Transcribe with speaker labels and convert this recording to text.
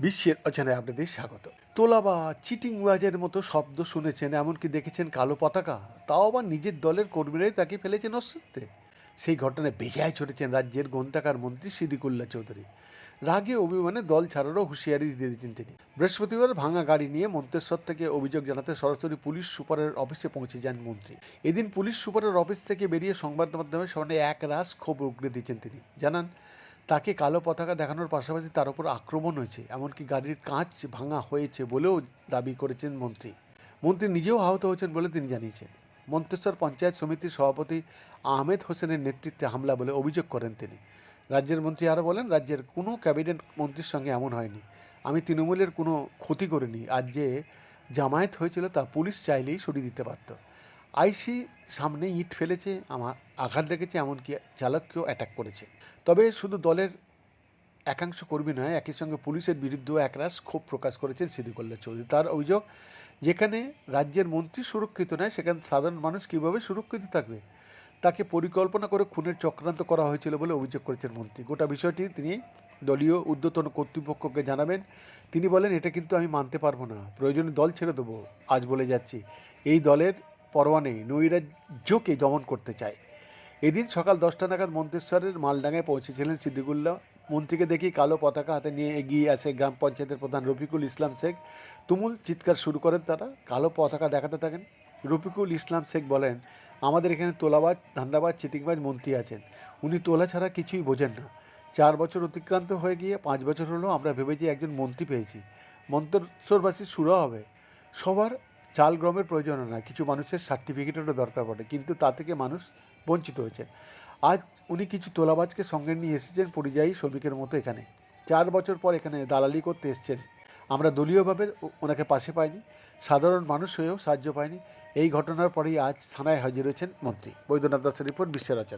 Speaker 1: বিশ্বের অচেনে আপনাদের স্বাগত। তোলা বা চিটিং ওয়াজের মতো শব্দ শুনেছেন, এমনকি দেখেছেন কালো পতাকা। তাও আবার নিজের দলের কর্মীরাই তাকে ফেলেছেন অস্তিত্বে। সেই ঘটনায় বেজায় ছড়েছেন রাজ্যের গ্রন্থাকার মন্ত্রী সিদিকুল্লা চৌধুরী। রাগে অভিমানে দল ছাড়ারও হুঁশিয়ারি দিয়ে দিয়েছেন তিনি। বৃহস্পতিবার ভাঙা গাড়ি নিয়ে মন্তেশ্বর থেকে অভিযোগ জানাতে সরাসরি পুলিশ সুপারের অফিসে পৌঁছে যান মন্ত্রী। এদিন পুলিশ সুপারের অফিস থেকে বেরিয়ে সংবাদ মাধ্যমের সামনে এক রাস ক্ষোভ উগড়ে দিয়েছেন তিনি। জানান, তাকে কালো পতাকা দেখানোর পাশাপাশি তার উপর আক্রমণ হয়েছে, এমনকি গাড়ির কাঁচ ভাঙা হয়েছে বলেও দাবি করেছেন মন্ত্রী। মন্ত্রী নিজেও আহত হয়েছেন বলে তিনি জানিয়েছেন। মন্তেশ্বর পঞ্চায়েত সমিতির সভাপতি আহমেদ হোসেনের নেতৃত্বে হামলা বলে অভিযোগ করেন তিনি। রাজ্যের মন্ত্রী আরও বলেন, রাজ্যের কোনো ক্যাবিনেট মন্ত্রীর সঙ্গে এমন হয়নি। আমি তৃণমূলের কোনো ক্ষতি করিনি। আর যে জামায়াত হয়েছিল তা পুলিশ চাইলেই সরিয়ে দিতে পারত। আইসি সামনে ইট ফেলেছে, আমার আঘাত লেগেছে এমনকি চালককেও অ্যাটাক করেছে। তবে শুধু দলের একাংশ কর্মী নয়, একই সঙ্গে পুলিশের বিরুদ্ধেও একরাশ ক্ষোভ প্রকাশ করেছেন সিদ্দিকুল্লাহ চৌধুরী। তার অভিযোগ, যেখানে রাজ্যের মন্ত্রী সুরক্ষিত নয়, সেখানে সাধারণ মানুষ কীভাবে সুরক্ষিত থাকবে? তাকে পরিকল্পনা করে খুনের চক্রান্ত করা হয়েছিল বলে অভিযোগ করেছেন মন্ত্রী। গোটা বিষয়টি তিনি দলীয় ঊর্ধ্বতন কর্তৃপক্ষকে জানাবেন। তিনি বলেন, এটা কিন্তু আমি মানতে পারব না। প্রয়োজনে দল ছেড়ে দেবো। আজ বলে যাচ্ছি, এই দলের পরোয়া নেই। নৈরাজ্যকে দমন করতে চায় এদিন সকাল দশটা নাগাদ মন্তেশ্বরের মালডাঙ্গায় পৌঁছেছিলেন সিদ্দিকুল্লাহ। মন্ত্রীকে দেখি কালো পতাকা হাতে নিয়ে এগিয়ে আসে গ্রাম পঞ্চায়েতের প্রধান রফিকুল ইসলাম শেখ। তুমুল চিৎকার শুরু করেন তারা। কালো পতাকা দেখাতে থাকেন। রফিকুল ইসলাম শেখ বলেন, আমাদের এখানে তোলাবাজ, ধান্দাবাজ, চিটিংবাজ মন্ত্রী আছেন। উনি তোলা ছাড়া কিছুই বোঝেন না। চার বছর অতিক্রান্ত হয়ে গিয়ে পাঁচ বছর হলো আমরা ভেবেছি একজন মন্ত্রী পেয়েছি। মন্তেশ্বরবাসী সুরা হবে। সবার চাল গ্রমের প্রয়োজন না। কিছু মানুষের সার্টিফিকেটেরও দরকার পড়ে। কিন্তু তা থেকে মানুষ বঞ্চিত হয়েছেন। আজ উনি কিছু তোলাবাজকে সঙ্গে নিয়ে এসেছেন পরিযায়ী শ্রমিকের মতো এখানে। চার বছর পর এখানে দালালি করতে এসছেন। আমরা দলীয়ভাবে ওনাকে পাশে পাইনি। সাধারণ মানুষ হয়েও সাহায্য পায়নি এই ঘটনার পরেই আজ থানায় হাজির হয়েছেন মন্ত্রী। বৈদ্যনাথ দাসের রিপোর্ট বিশ্বের রচনা